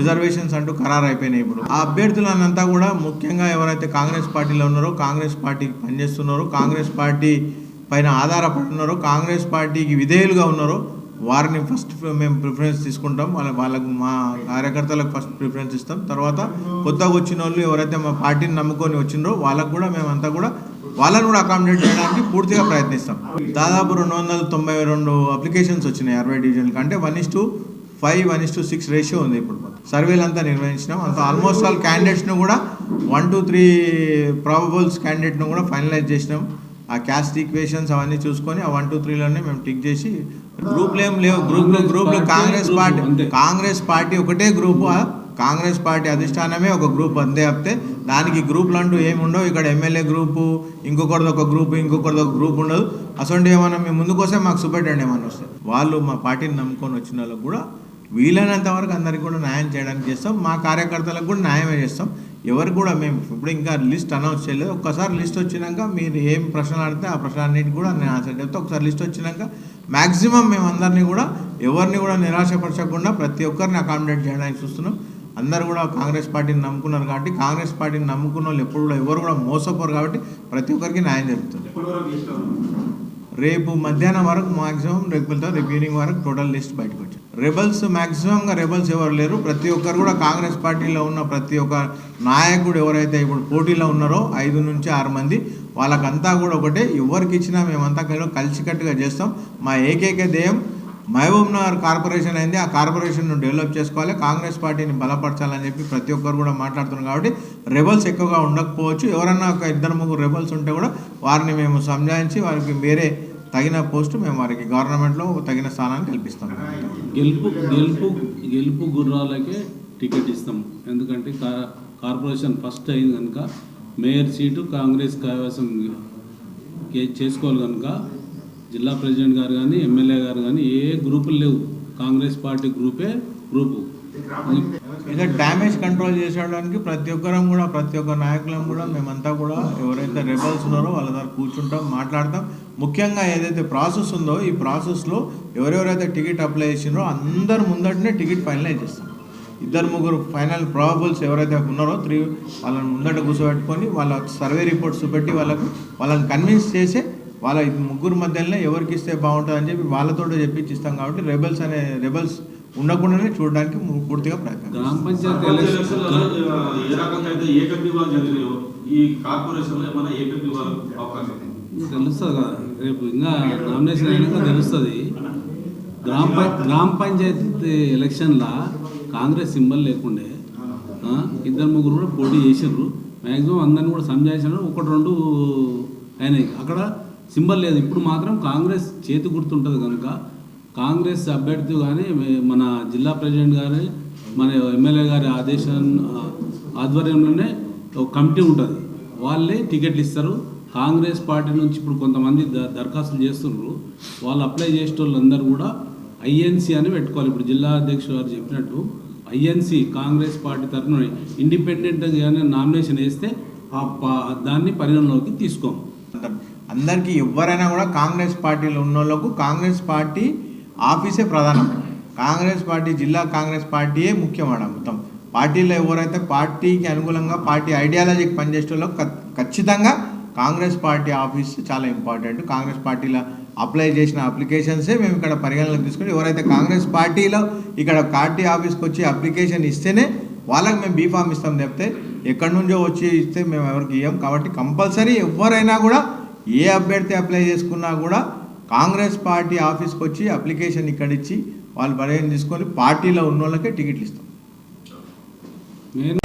Reservations అంటూ ఖరారు అయిపోయినాయి ఇప్పుడు. ఆ అభ్యర్థులనంతా కూడా ముఖ్యంగా ఎవరైతే కాంగ్రెస్ పార్టీలో ఉన్నారో కాంగ్రెస్ పార్టీకి పనిచేస్తున్నారో కాంగ్రెస్ పార్టీ పైన ఆధారపడి ఉన్నారో కాంగ్రెస్ పార్టీకి విధేయులుగా ఉన్నారో వారిని ఫస్ట్ మేము ప్రిఫరెన్స్ తీసుకుంటాం. వాళ్ళ వాళ్ళకు మా కార్యకర్తలకు ఫస్ట్ ప్రిఫరెన్స్ ఇస్తాం. తర్వాత కొత్తగా వచ్చిన వాళ్ళు ఎవరైతే మా పార్టీని నమ్ముకొని వచ్చిండ్రో వాళ్ళకు కూడా మేమంతా కూడా వాళ్ళని కూడా అకామిడేట్ చేయడానికి పూర్తిగా ప్రయత్నిస్తాం. దాదాపు రెండు వందల తొంభై రెండు అప్లికేషన్స్ వచ్చినాయి అరవై డివిజన్లకు. అంటే one is to five one is to six ratio ఉంది ఇప్పుడు సర్వేలు అంతా నిర్వహించినాం. అంత ఆల్మోస్ట్ ఆల్ క్యాండిడేట్స్ను కూడా వన్ టూ త్రీ ప్రాబబుల్స్ క్యాండిడేట్ను కూడా ఫైనలైజ్ చేసినాం. ఆ క్యాస్ట్ ఈక్వేషన్స్ అవన్నీ చూసుకొని ఆ వన్ టూ త్రీలోనే మేము టిక్ చేసి గ్రూప్లు ఏం లేవు. గ్రూప్లు గ్రూప్లు కాంగ్రెస్ పార్టీ. కాంగ్రెస్ పార్టీ ఒకటే గ్రూపు కాంగ్రెస్ పార్టీ అధిష్టానమే ఒక గ్రూప్ అంతే తప్పితే దానికి గ్రూపులు అంటూ ఏమి ఉండవు. ఇక్కడ ఎమ్మెల్యే గ్రూపు ఇంకొకరిది ఒక గ్రూపు ఇంకొకరిది ఒక గ్రూప్ ఉండదు. అసలు ఏమన్నా మేము ముందుకోసే మాకు చూపెట్టండి ఏమన్నా వస్తే. వాళ్ళు మా పార్టీని నమ్ముకొని వచ్చిన వాళ్ళకు కూడా వీలైనంత వరకు అందరికి కూడా న్యాయం చేయడానికి చేస్తాం. మా కార్యకర్తలకు కూడా న్యాయమే చేస్తాం. ఎవరు కూడా మేము ఇప్పుడు ఇంకా లిస్ట్ అనౌన్స్ చేయలేదు. ఒక్కసారి లిస్ట్ వచ్చినాక మీరు ఏం ప్రశ్నలు అడితే ఆ ప్రశ్నలన్నిటికి కూడా నేను ఆన్సర్ చెప్తే. ఒకసారి లిస్ట్ వచ్చినాక మ్యాక్సిమం మేము అందరినీ కూడా ఎవరిని కూడా నిరాశపరచకుండా ప్రతి ఒక్కరిని అకామిడేట్ చేయడానికి చూస్తున్నాం. అందరూ కూడా కాంగ్రెస్ పార్టీని నమ్ముకున్నారు కాబట్టి కాంగ్రెస్ పార్టీని నమ్ముకున్న వాళ్ళు ఎప్పుడు కూడా ఎవరు కూడా మోసపోరు కాబట్టి ప్రతి ఒక్కరికి న్యాయం జరుగుతుంది. రేపు మధ్యాహ్నం వరకు మాక్సిమం రేపు వెళ్తాం రేపు ఈవినింగ్ వరకు టోటల్ లిస్ట్ బయటకు వచ్చింది రెబల్స్ మాక్సిమంగా రెబల్స్ ఎవరు లేరు. ప్రతి ఒక్కరు కూడా కాంగ్రెస్ పార్టీలో ఉన్న ప్రతి ఒక్క నాయకుడు ఎవరైతే ఇప్పుడు పోటీలో ఉన్నారో ఐదు నుంచి ఆరు మంది వాళ్ళకంతా కూడా ఒకటే ఎవరికి ఇచ్చినా మేమంతా కలిసి కలిసికట్టుగా చేస్తాం. మా ఏకైక ధ్యేయం మహబూబ్ నగర్ కార్పొరేషన్ అయింది. ఆ కార్పొరేషన్ను డెవలప్ చేసుకోవాలి. కాంగ్రెస్ పార్టీని బలపరచాలని చెప్పి ప్రతి ఒక్కరు కూడా మాట్లాడుతున్నారు కాబట్టి రెబల్స్ ఎక్కువగా ఉండకపోవచ్చు. ఎవరన్నా ఒక ఇద్దరు ముగ్గురు రెబల్స్ ఉంటే కూడా వారిని మేము సంజాయించి వారికి వేరే తగిన పోస్టు మేము వారికి గవర్నమెంట్లో తగిన స్థానాన్ని కల్పిస్తాం. గెలుపు గెలుపు గెలుపు గుర్రాలకే టికెట్ ఇస్తాం. ఎందుకంటే కా- కార్పొరేషన్ ఫస్ట్ అయింది కనుక మేయర్ సీటు కాంగ్రెస్ కైవసం చేసుకోవాలి కనుక జిల్లా ప్రెసిడెంట్ గారు కానీ ఎమ్మెల్యే గారు కానీ ఏ గ్రూపులు లేవు. కాంగ్రెస్ పార్టీ గ్రూపే గ్రూపు. ఇక డ్యామేజ్ కంట్రోల్ చేసేయడానికి ప్రతి ఒక్కరం కూడా ప్రతి ఒక్క నాయకులం కూడా మేమంతా కూడా ఎవరైతే రెబల్స్ ఉన్నారో వాళ్ళ దగ్గర కూర్చుంటాం మాట్లాడతాం. ముఖ్యంగా ఏదైతే ప్రాసెస్ ఉందో ఈ ప్రాసెస్లో ఎవరెవరైతే టికెట్ అప్లై చేసినారో అందరు ముందటనే టికెట్ ఫైనలైజ్ చేస్తాం. ఇద్దరు ముగ్గురు ఫైనల్ ప్రాబుల్స్ ఎవరైతే ఉన్నారో త్రీ వాళ్ళని ముందట కూర్చోబెట్టుకొని వాళ్ళ సర్వే రిపోర్ట్స్ పెట్టి వాళ్ళకు వాళ్ళని కన్విన్స్ చేసి వాళ్ళ ముగ్గురు మధ్యలోనే ఎవరికి ఇస్తే బాగుంటుంది అని చెప్పి వాళ్ళతో చెప్పించి ఇస్తాం కాబట్టి రెబల్స్ అనే రెబల్స్ ఉండకుండానే చూడడానికి పూర్తిగా ప్రయత్నం గ్రామ పంచాయతీ ఈ కార్పొరేషన్లో ఏమైనా అవకాశం తెలుస్తుంది కదా రేపు ఇంకా నామినేషన్ అయినాక తెలుస్తుంది. గ్రామ గ్రామ పంచాయతీ ఎలక్షన్లో కాంగ్రెస్ సింబల్ లేకుండే ఇద్దరు ముగ్గురు కూడా పోటీ చేసిండ్రు మ్యాక్సిమం అందరిని కూడా సంజాయించారు ఒకటి రెండు అయినాయి అక్కడ సింబల్ లేదు. ఇప్పుడు మాత్రం కాంగ్రెస్ చేతి గుర్తుంటుంది కనుక కాంగ్రెస్ అభ్యర్థి కానీ మన జిల్లా ప్రెసిడెంట్ గారి మన ఎమ్మెల్యే గారి ఆదేశం ఆధ్వర్యంలోనే ఒక కమిటీ ఉంటుంది. వాళ్ళే టికెట్లు ఇస్తారు. కాంగ్రెస్ పార్టీ నుంచి ఇప్పుడు కొంతమంది ద దరఖాస్తులు చేస్తున్నారు. వాళ్ళు అప్లై చేసే వాళ్ళందరూ కూడా ఐఎన్సీ అని పెట్టుకోవాలి. ఇప్పుడు జిల్లా అధ్యక్షుడు గారు చెప్పినట్టు ఐఎన్సీ కాంగ్రెస్ పార్టీ తరఫున ఇండిపెండెంట్గా నామినేషన్ వేస్తే ఆ పా- దాన్ని పరిగణలోకి తీసుకోం. అందరికీ ఎవరైనా కూడా కాంగ్రెస్ పార్టీలో ఉన్న వాళ్ళకు కాంగ్రెస్ పార్టీ ఆఫీసే ప్రధానం. కాంగ్రెస్ పార్టీ జిల్లా కాంగ్రెస్ పార్టీయే ముఖ్యమాట మొత్తం. పార్టీలో ఎవరైతే పార్టీకి అనుకూలంగా పార్టీ ఐడియాలజీకి పనిచేసే వాళ్ళకు ఖచ్చితంగా కాంగ్రెస్ పార్టీ ఆఫీస్ చాలా ఇంపార్టెంట్. కాంగ్రెస్ పార్టీలో అప్లై చేసిన అప్లికేషన్సే మేము ఇక్కడ పరిగణలోకి తీసుకుని ఎవరైతే కాంగ్రెస్ పార్టీలో ఇక్కడ పార్టీ ఆఫీస్కి వచ్చి అప్లికేషన్ ఇస్తేనే వాళ్ళకి మేము బీఫామ్ ఇస్తాం చెప్తే ఎక్కడి నుంచో వచ్చి ఇస్తే మేము ఎవరికి ఇవ్వం కాబట్టి కంపల్సరీ ఎవరైనా కూడా ఏ అభ్యర్థి అప్లై చేసుకున్నా కూడా కాంగ్రెస్ పార్టీ ఆఫీస్కి వచ్చి అప్లికేషన్ ఇక్కడ ఇచ్చి వాళ్ళు పరిగణ తీసుకొని పార్టీలో ఉన్న వాళ్ళకే టికెట్లు ఇస్తాం. నేను